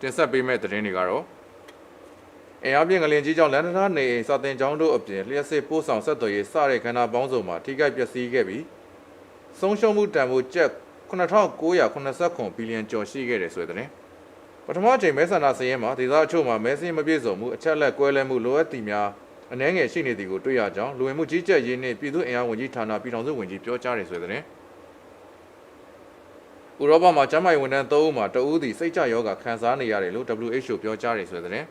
တင်ဆက်ပေးမယ့်သတင်းတွေကတော့အင်အားပြင်းငလင်ကြီးကြောင့်လန်ဒနာနေအိမ်စာတင်ကျောင်းတို့အပြင်လျှက်စစ်ပို့ဆောင်ဆက်သွယ်ရေးစတဲ့ခန္ဓာပေါင်းစုံမှာထိခိုက်ပျက်စီးခဲ့ပြီးဆုံးရှုံးမှုတန်ဖိုးကျပ်9989ဘီလီယံကျော်ရှိခဲ့တယ်ဆိုတဲ့သတင်းပထမအချိန်မဲဆန္ဒစရင်မှာဒေသအချို့မှာမဲစင်းမပြည့်စုံမှုအချက်လက်ကွဲလွဲမှုလိုအပ်သည်များအနှဲငယ်ရှိနေသည်ကိုတွေ့ရကြောင်းလူဝင်မှုကြီးကြပ်ရေးနှင့်ပြည်သူ့အင်အားဝန်ကြီးဌာနပြည်ထောင်စုဝန်ကြီးပြောကြားတယ်ဆိုတဲ့သတင်း ဥရောပမှာကျန်းမာရေးဝန်ထမ်း၃ဦးမှာတဦးသည်စိတ်ကြယောဂခံစားနေရတယ်လို့ WHO ပြောကြားတယ်ဆိုတဲ့သတင်း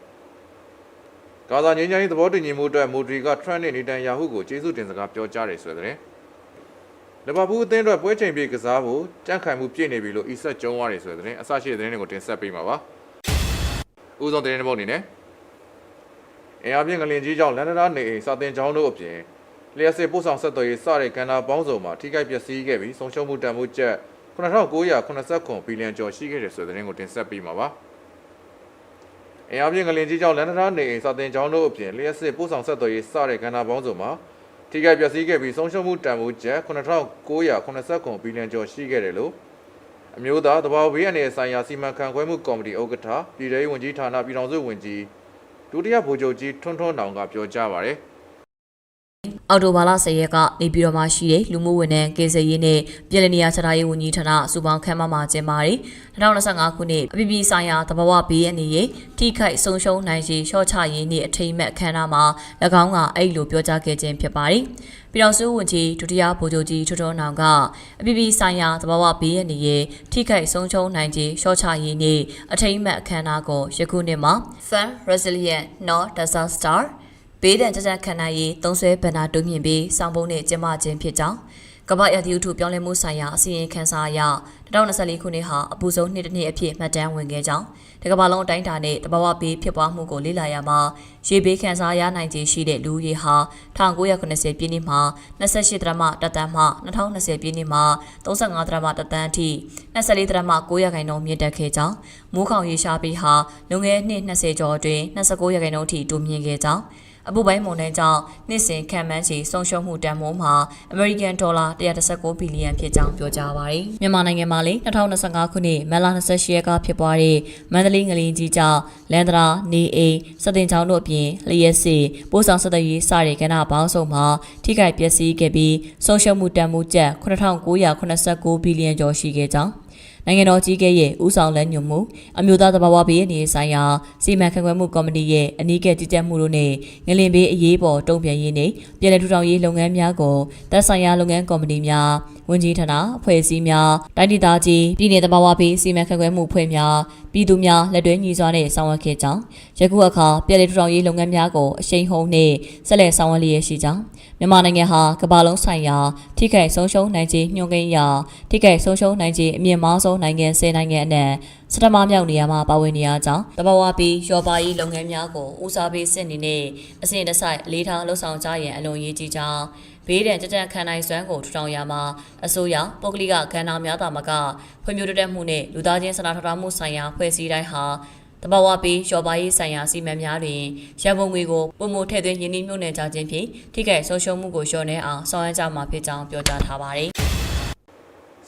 ။ကာဇာငြိမ်းချမ်းရေးသဘောတူညီမှုအတွက်မိုဒရီကထရန့်နဲ့နေတန်ယာဟုကိုကျေးဇူးတင်စကားပြောကြားတယ်ဆိုတဲ့သတင်း။လီဗာပူးအသင်းအတွက်ပွဲချိန်ပြေကစားဖို့ကြန့်ခိုင်မှုပြည့်နေပြီလို့အီဆက်ကျုံးရတယ်ဆိုတဲ့သတင်းအစရှိတဲ့သတင်းတွေကိုတင်ဆက်ပေးမှာပါ။ဦးဆုံးသတင်းတစ်ပုဒ်အနေနဲ့အင်အားပြင်းငလင်ကြီးကြောင့်လန်ဒနာနေအိမ်စာတင်ကျောင်းတို့အပြင်လျှက်စစ်ပို့ဆောင်ဆက်သွယ်ရေးစတဲ့ကဏ္ဍပေါင်းစုံမှာထိခိုက်ပျက်စီးခဲ့ပြီးဆုံးရှုံးမှုတန်ဖိုးကျပ် 9989ဘီလီယံကျော်ရှိခဲ့တယ်ဆိုတဲ့သတင်းကိုတင်ဆက်ပေးမှာပါ။အင်အားပြင်းငလင်ကြီးကြောင့်လန်ဒနာနေအိမ်စာတင်ကျောင်းတို့အပြင်လျှက်စစ်ပို့ဆောင်ဆက်သွယ်ရေးစတဲ့ကဏ္ဍပေါင်းစုံမှာထိခိုက်ပျက်စီးခဲ့ပြီးဆုံးရှုံးမှုတန်ဖိုးကျပ်9989ဘီလီယံကျော်ရှိခဲ့တယ်လို့အမျိုးသားသဘာဝဘေးအန္တရာယ်ဆိုင်ရာစီမံခန့်ခွဲမှုကော်မတီဥက္ကဋ္ဌပြည်ထောင်ဝန်ကြီးဌာနပြည်ထောင်စုဝန်ကြီးဒုတိယဗိုလ်ချုပ်ကြီးထွန်းထွန်းနောင်ကပြောကြားပါတယ်။ အော်တိုဘာလ10ရက်ကနေပြည်တော်မှာရှိတဲ့လူမှုဝန်ထမ်းကေစရေးနဲ့ပြည်내နေရာချထားရေးဝန်ကြီးဌာနစူပေါင်းခမ်းမမှာကျင်းပတဲ့2025ခုနှစ်အပြည်ပြည်ဆိုင်ရာသဘာဝဘေးအန္တရာယ်ထိခိုက်ဆုံးရှုံးနိုင်ခြေလျှော့ချရေးနေ့အထိမ်းအမှတ်အခမ်းအနားမှာ၎င်းကအဲ့လိုပြောကြားခဲ့ခြင်းဖြစ်ပါတယ်။ပြည်တော်စုဝန်ကြီးဒုတိယဗိုလ်ချုပ်ကြီးထွန်းထွန်းနောင်ကအပြည်ပြည်ဆိုင်ရာသဘာဝဘေးအန္တရာယ်ထိခိုက်ဆုံးရှုံးနိုင်ခြေလျှော့ချရေးနေ့အထိမ်းအမှတ်အခမ်းအနားကိုယခုနှစ်မှာ Fund Resilient Not Disaster ဘေးဒဏ်ကြကြခံနိုင်ရေးသုံးဆွဲဗန္နာတိုးမြင့်ပြီးစောင့်ပုံးနဲ့ကျင်းပခြင်းဖြစ်ကြောင်းကမ္ဘာရည်တည်ဥထုပြောင်းလဲမှုဆိုင်ရာအစီရင်ခံစာအရ2024ခုနှစ်ဟာအပူဆုံးနှစ်တစ်နှစ်အဖြစ်မှတ်တမ်းဝင်ခဲ့ကြောင်းဒီကမ္ဘာလုံးအတိုင်းအတာနဲ့တဘာဝဘေးဖြစ်ပွားမှုကိုလေ့လာရမှာရေဘေးခံစားရနိုင်ခြေရှိတဲ့လူဦးရေဟာ1990ပြည့်နှစ်မှာ28ဒရမတသန်းမှ2020ပြည့်နှစ်မှာ35ဒရမတသန်းအထိ24ဒရမ9ရာခိုင်နှုန်းမြင့်တက်ခဲ့ကြောင်းမိုးခေါင်ရေရှားပြီးဟာလွန်ခဲ့တဲ့နှစ်20ကျော်အတွင်း29ရာခိုင်နှုန်းအထိတိုးမြင့်ခဲ့ကြောင်း အပူပိုင်းမုန်တိုင်းကြောင့်နှစ်စဉ်ခံမှန်းချေဆုံးရှုံးမှုတန်ဖိုးမှာအမေရိကန်ဒေါ်လာ119ဘီလီယံဖြစ်ကြောင်းပြောကြားပါရယ်မြန်မာနိုင်ငံမှာလည်း2025ခုနှစ်မတ်လ28ရက်ကဖြစ်ပွားတဲ့မန္တလေးငလင်ကြီးကြောင့်လန်ဒရာနေအိမ်စတင်ချောင်းတို့အပြင်လျက်စီပိုးဆောင်ဆက်သွယ်ရေးစတဲ့ကဏ္ဍပေါင်းစုံမှာထိခိုက်ပျက်စီးခဲ့ပြီးဆုံးရှုံးမှုတန်ဖိုးကျပ်9989ဘီလီယံကျော်ရှိခဲ့ကြောင်း နိုင်ငံတော်ကြီးကဲရဲ့ဦးဆောင်လက်ညွှန်မှုအမျိုးသားသဘာဝဘေးအနေဆိုင်ရာစီမံခန့်ခွဲမှုကော်မတီရဲ့အနီးကပ်ကြီးကြပ်မှုတို့နဲ့ငလင်ဘေးအရေးပေါ်တုံ့ပြန်ရေးနဲ့ပြည်내ထူထောင်ရေးလုပ်ငန်းများကိုသက်ဆိုင်ရာလုပ်ငန်းကော်မတီများဝန်ကြီးဌာနအဖွဲ့အစည်းများတိုင်းဒေသကြီးပြည်내သဘာဝဘေးစီမံခန့်ခွဲမှုအဖွဲ့များပြည်သူများလက်တွဲညီစွာနဲ့ဆောင်ရွက်ခဲ့ကြောင်းယခုအခါပြည်내ထူထောင်ရေးလုပ်ငန်းများကိုအရှိန်ဟုန်နဲ့ဆက်လက်ဆောင်ရွက်လျက်ရှိကြောင်းမြန်မာနိုင်ငံဟာကမ္ဘာလုံးဆိုင်ရာထိခိုက်ဆုံးရှုံးနိုင်ခြင်းညှို့ကိန်းရာထိခိုက်ဆုံးရှုံးနိုင်ခြင်းအမြင့်မားဆုံးနိုင်ငံ၁၀နိုင်ငံအနက်စတမမြောက်နေရာမှာပါဝင်နေရကြောင်းတဘာဝပြီးရောပါရေးလုပ်ငန်းများကိုဦးစားပေးစစ်နေနဲ့အစဉ်တစိုက်လေးထားလှုပ်ဆောင်ကြရန်အလွန်ရေးကြီးကြောင်းဘေးဒဏ်ကြကြခံနိုင်စွမ်းကိုထူထောင်ရမှာအစိုးရပုဂ္ဂလိကကဏ္ဍများသာမကဖွံ့ဖြိုးတိုးတက်မှုနဲ့လူသားချင်းစာနာထောက်ထားမှုဆိုင်ရာဖွဲ့စည်းတိုင်းဟာ တဘာဝပေးရော်ပါရေးဆိုင်ရာစီမံများတွင်ရန်ပုံငွေကိုပုံမထည့်သွင်းရင်းနှီးမြှုပ်နှံကြခြင်းဖြင့်ထိခိုက်ဆုံးရှုံးမှုကိုလျှော့နှဲအောင်ဆောင်ရွက်ကြမှာဖြစ်ကြောင်းပြောကြားထားပါတယ်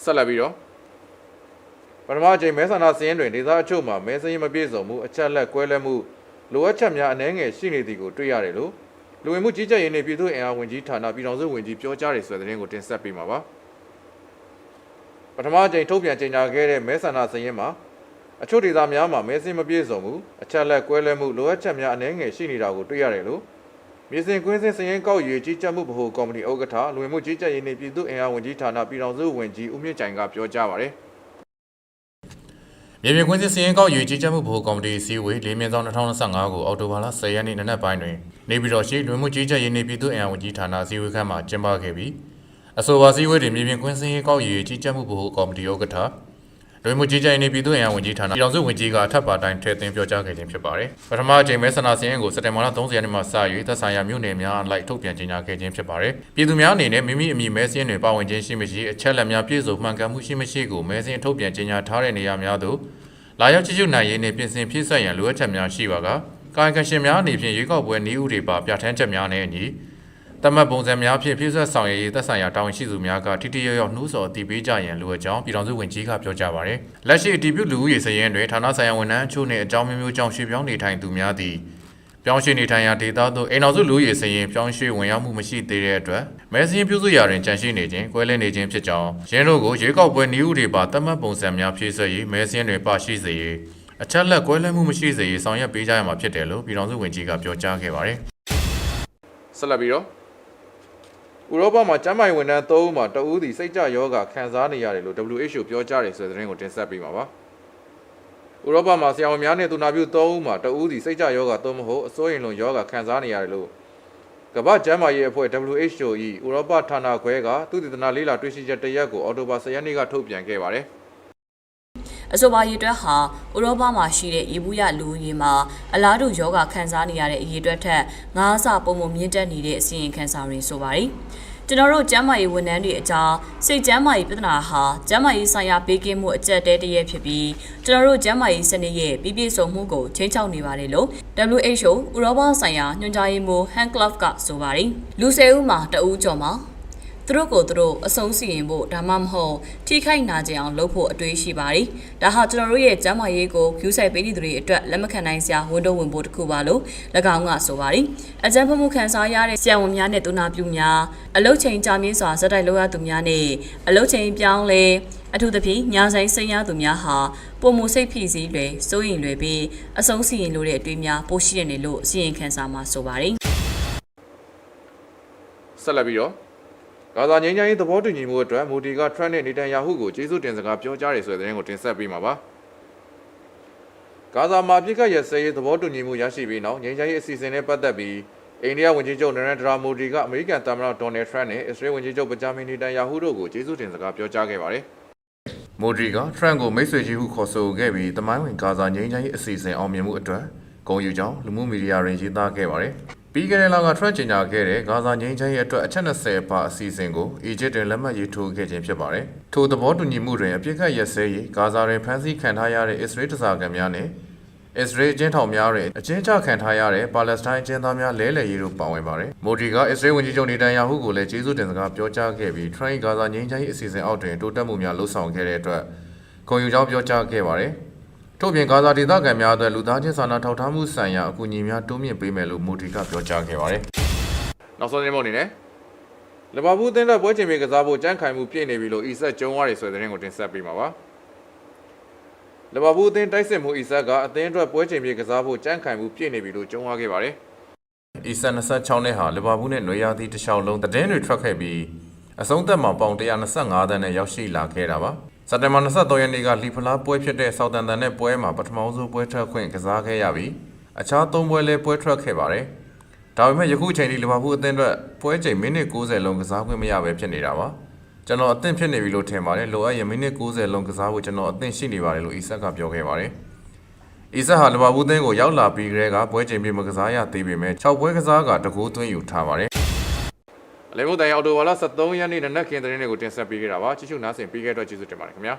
ဆက်လက်ပြီးတော့ပထမအချိန်မဲဆန္ဒစည်းရင်တွင်ဒေသအချို့မှာမဲစည်းမပြည့်စုံမှုအချက်လက်ကွဲလွဲမှုလိုအပ်ချက်များအနည်းငယ်ရှိနေသည်ကိုတွေ့ရတယ်လို့လူဝင်မှုကြီးကြပ်ရေးနှင့်ပြည်သူ့အင်အားဝန်ကြီးဌာနပြည်ထောင်စုဝန်ကြီးပြောကြားတယ်ဆိုတဲ့သတင်းကိုတင်ဆက်ပေးမှာပါပထမအချိန်ထုတ်ပြန်ကြေညာခဲ့တဲ့မဲဆန္ဒစည်းရင်မှာ အချို့ဒေသများမှာမဲစည်းမပြည့်စုံမှုအချက်လက်ကွဲလွဲမှုလိုအပ်ချက်များအနည်းငယ်ရှိနေတာကိုတွေ့ရတယ်လို့မြေစင်ကွင်းစင်စည်ရင်ကောက်ရွေကြီးကြပ်မှုဗဟိုကော်မတီဥက္ကဋ္ဌလူဝင်မှုကြီးကြပ်ရေးနှင့်ပြည်သူ့အင်အားဝန်ကြီးဌာနပြည်ထောင်စုဝန်ကြီးဦးမြင့်ကြိုင်ကပြောကြားပါတယ်မြေပြင်ကွင်းစစ်စည်ရင်ကောက်ယူကြီးကြပ်မှုဗဟိုကော်မတီအစည်းအဝေး၄မြင်းဆောင်2025ကိုအောက်တိုဘာလ10ရက်နေ့နံနက်ပိုင်းတွင်နေပြည်တော်ရှိလူဝင်မှုကြီးကြပ်ရေးနှင့်ပြည်သူ့အင်အားဝန်ကြီးဌာနအစည်းအဝေးခန်းမှာကျင်းပခဲ့ပြီးအဆိုပါအစည်းအဝေးတွင်မြေပြင်ကွင်းစည်ရင်ကောက်ယူကြီးကြပ်မှုဗဟိုကော်မတီဥက္ကဋ္ဌ လူဝင်မှုကြီးကြပ်ရေးနှင့်ပြည်သူ့အင်အားဝန်ကြီးဌာနပြည်ထောင်စုဝန်ကြီးကအထက်ပါတိုင်းထည့်သွင်းပြောကြားခဲ့ခြင်းဖြစ်ပါတယ်ပထမအကြိမ်မဲဆန္ဒစည်ရင်ကိုစက်တင်ဘာလ30ရက်နေ့မှစ၍သက်ဆိုင်ရာမြို့နယ်များအလိုက်ထုတ်ပြန်ကြေညာခဲ့ခြင်းဖြစ်ပါတယ်ပြည်သူများအနေနဲ့မိမိအမည်မဲစည်ရင်တွင်ပါဝင်ခြင်းရှိမရှိအချက်လက်များပြည့်စုံမှန်ကန်မှုရှိမရှိကိုမဲစည်ရင်ထုတ်ပြန်ကြေညာထားတဲ့နေရာများသို့လာရောက်ချစ်ချွတ်နိုင်ရေးနှင့်ပြင်ဆင်ဖြည့်ဆွက်ရန်လိုအပ်ချက်များရှိပါကကာယကံရှင်များအနေဖြင့်ရွေးကောက်ပွဲနည်းဥတွေပါပြဋ္ဌာန်းချက်များနဲ့အညီ တမတ်ပုံစံများဖြင့်ဖြည့်ဆွတ်ဆောင်ရွက်ရေးသက်ဆိုင်ရာတာဝန်ရှိသူများကထိထိရောက်ရောက်နှိုးဆော်အတည်ပြုကြရန်လိုအပ်ကြောင်းပြည်ထောင်စုဝန်ကြီးကပြောကြားပါတယ်။လက်ရှိအတည်ပြုလူဦးရေစရင်းတွင်ဌာနဆိုင်ရာဝန်ထမ်းအချို့နှင့်အကြောင်းမျိုးမျိုးကြောင့်ရွှေ့ပြောင်းနေထိုင်သူများသည်ပြောင်းရွှေ့နေထိုင်ရာဒေသသို့အိမ်တော်စုလူဦးရေစရင်းပြောင်းရွှေ့ဝင်ရောက်မှုမရှိသေးတဲ့အတွက်မဲစင်းပြုစုရာတွင်ကြန့်ရှိနေခြင်း၊ကွဲလဲနေခြင်းဖြစ်ကြောင်းရင်းတို့ကိုရွေးကောက်ပွဲနည်းဥတွေပါတမတ်ပုံစံများဖြည့်ဆွတ်ရေးမဲစင်းတွင်ပါရှိစေရေးအချက်လက်ကွဲလဲမှုမရှိစေရေးဆောင်ရွက်ပေးကြရမှာဖြစ်တယ်လို့ပြည်ထောင်စုဝန်ကြီးကပြောကြားခဲ့ပါတယ်။ဆက်လက်ပြီးတော့ ဥရောပမှာကျန်းမာရေးဝန်ထမ်း၃ဦးမှာတဦးသည်စိတ်ကြယောဂခံစားနေရတယ်လို့ WHO ပြောကြားတယ်ဆိုတဲ့သတင်းကိုတင်ဆက်ပေးမှာပါဥရောပမှာဆရာဝန်များနဲ့သူနာပြု၃ဦးမှာတဦးသည်စိတ်ကြယောဂသို့မဟုတ်အစိုးရင်လွန်ယောဂခံစားနေရတယ်လို့ကမ္ဘာ့ကျန်းမာရေးအဖွဲ့ WHO ၏ဥရောပဌာနခွဲကသူတည်တနာလေးလာတွေ့ရှိချက်တစ်ရက်ကိုအော်တိုဘာ10ရက်နေ့ကထုတ်ပြန်ခဲ့ပါတယ် အဆိုပါရေတွက်ဟာဥရောပမှာရှိတဲ့ရေဘူးရလူဦးရေမှာအလားတူယောဂခံစားနေရတဲ့အရေတွက်ထက်ငါးဆပုံပုံမြင့်တက်နေတဲ့အစီရင်ခံစာတွေဆိုပါတယ်။ကျွန်တော်တို့ကျန်းမာရေးဝန်ထမ်းတွေအကြားစိတ်ကျန်းမာရေးပြဿနာဟာကျန်းမာရေးဆိုင်ရာပေးကင်းမှုအကျက်တဲတည်းဖြစ်ပြီးကျွန်တော်တို့ကျန်းမာရေးစနစ်ရဲ့ပြည့်ပြည့်စုံမှုကိုချိန်ချောက်နေပါတယ်လို့ WHO ဥရောပဆိုင်ရာညွှန်ကြားရေးမှူး Han Club ကဆိုပါတယ်။လူ၁၀ဦးမှာတဦးကျော်မှာ သူတို့ကိုသူတို့အဆုံးစီရင်ဖို့ဒါမှမဟုတ်ထိခိုက်နာကျင်အောင်လုပ်ဖို့အတွေးရှိပါတယ်။ဒါဟာကျွန်တော်တို့ရဲ့ကျန်းမာရေးကိုကျူးဆိုင်ပေးနေသူတွေအတွက်လက်မခံနိုင်စရာဝန်တော့ဝင်ဖို့တစ်ခုပါလို့၎င်းကဆိုပါတယ်။အကြံဖမှုခံစားရတဲ့ဆရာဝန်များနဲ့သူနာပြုများအလုတ်ချိန်ကြာမြင့်စွာဇက်တိုက်လုပ်ရသူများနဲ့အလုတ်ချိန်ပြောင်းလဲအထူးသဖြင့်ညာဆိုင်စိတ်ရသူများဟာပုံမှုစိတ်ဖိစီးတွေစိုးရင်တွေပြီးအဆုံးစီရင်လို့တဲ့အတွေးများပိုရှိနေလို့အစီရင်ခံစာမှာဆိုပါတယ်။ဆက်လက်ပြီးတော့ ဂါဇာငြိမ်းချမ်းရေးသဘောတူညီမှုအတွက်မူတီကထရန့်နဲ့နေတန်ယာဟုကိုကျေးဇူးတင်စကားပြောကြားတယ်ဆိုတဲ့သတင်းကိုတင်ဆက်ပေးမှာပါ။ဂါဇာမှာအပြစ်ခတ်ရစဲရေးသဘောတူညီမှုရရှိပြီးနောက်ငြိမ်းချမ်းရေးအစီအစဉ်နဲ့ပတ်သက်ပြီးအိန္ဒိယဝန်ကြီးချုပ်နရန်ဒရာမိုဒီကအမေရိကန်သမ္မတဒေါ်နယ်ထရန့်နဲ့အစ္စရေးဝန်ကြီးချုပ်ဗဂျာမင်နေတန်ယာဟုတို့ကိုကျေးဇူးတင်စကားပြောကြားခဲ့ပါတယ်။မိုဒရီကထရန့်ကိုမိတ်ဆွေကြီးဟုခေါ်ဆိုခဲ့ပြီးတမိုင်းဝင်ဂါဇာငြိမ်းချမ်းရေးအစီအစဉ်အောင်မြင်မှုအတွက်ဂုဏ်ယူကြောင်းလူမှုမီဒီယာတွင်ရေးသားခဲ့ပါတယ်။ ပြီးခဲ့တဲ့လကထရန့်ကြေညာခဲ့တဲ့ဂါဇာငြိမ်းချမ်းရေးအတွက်အချက်20ပါအစီအစဉ်ကိုအီဂျစ်တွင်လက်မှတ်ရေးထိုးခဲ့ခြင်းဖြစ်ပါတယ်။ထိုသဘောတူညီမှုတွင်အပြစ်ခတ်ရက်စဲရေးဂါဇာတွင်ဖမ်းဆီးခံထားရတဲ့အစ္စရေးတစားကံများနဲ့အစ္စရေးအကျဉ်းထောင်များတွင်အကျဉ်းချခံထားရတဲ့ပါလက်စတိုင်းအကျဉ်းသားများလဲလှယ်ရေးတို့ပါဝင်ပါတယ်။မိုဒီကအစ္စရေးဝန်ကြီးချုပ်နေတန်ယာဟုကိုလည်းကျေးဇူးတင်စကားပြောကြားခဲ့ပြီးထရိုင်းဂါဇာငြိမ်းချမ်းရေးအစီအစဉ်အောက်တွင်တိုးတက်မှုများလှုပ်ဆောင်ခဲ့တဲ့အတွက်ဂုဏ်ယူကြောင်းပြောကြားခဲ့ပါတယ်။ ထို့ပြင်ဂါဇာဒေသခံများအတွက်လူသားချင်းစာနာထောက်ထားမှုဆိုင်ရာအကူအညီများတိုးမြင့်ပေးမယ်လို့မိုဒီကပြောကြားခဲ့ပါတယ်။နောက်ဆုံးရင်းမုံအနေနဲ့လဘာဘူးအသင်းလက်ပွဲချိန်ပြေကစားဖို့ကြမ်းခိုင်မှုပြည့်နေပြီလို့အီဆက်ကျုံးသွားတယ်ဆိုတဲ့သတင်းကိုတင်ဆက်ပေးမှာပါလဘာဘူးအသင်းတိုက်စစ်မှုအီဆက်ကအသင်းအတွက်ပွဲချိန်ပြေကစားဖို့ကြမ်းခိုင်မှုပြည့်နေပြီလို့ကျုံးသွားခဲ့ပါတယ်အီဆန်26နှစ်ဟာလီဗာပူးနဲ့နွေရာသီတစ်လျှောက်လုံးသတင်းတွေထွက်ခဲ့ပြီးအဆုံးသက်မှာပေါင်125သန်းနဲ့ရောက်ရှိလာခဲ့တာပါ စက်တင်ဘာ23ရက်နေ့ကလီဖလားပွဲဖြစ်တဲ့ဆောက်တန်တန်နဲ့ပွဲမှာပထမဆုံးပွဲထွက်ခွင့်ကစားခဲ့ရပြီးအခြား၃ပွဲလည်းပွဲထွက်ခဲ့ပါတယ်ဒါပေမဲ့ယခုချိန်ထိလီဗာပူးအသင်းအတွက်ပွဲချိန်မိနစ်90လုံးကစားခွင့်မရဘဲဖြစ်နေတာပါကျွန်တော်အသင့်ဖြစ်နေပြီလို့ထင်ပါတယ်လိုအပ်ရင်မိနစ်90လုံးကစားဖို့ကျွန်တော်အသင့်ရှိနေပါတယ်လို့အီဆက်ကပြောခဲ့ပါတယ်အီဆက်ဟာလဘာဘူးသင်းကိုရောက်လာပြီးကတည်းကပွဲချိန်ပြေမကစားရသေးပေမဲ့6ပွဲကစားကတကူသွင်းယူထားပါတယ် အလဲမို့တိုင်အော်တိုဝါလာ73ရက်နေ့နနက်ခင်းသတင်းတွေကိုတင်ဆက်ပေးခဲ့တာပါချစ်ချူနားဆင်ပေးခဲ့တော့ကျေးဇူးတင်ပါတယ်ခင်ဗျာ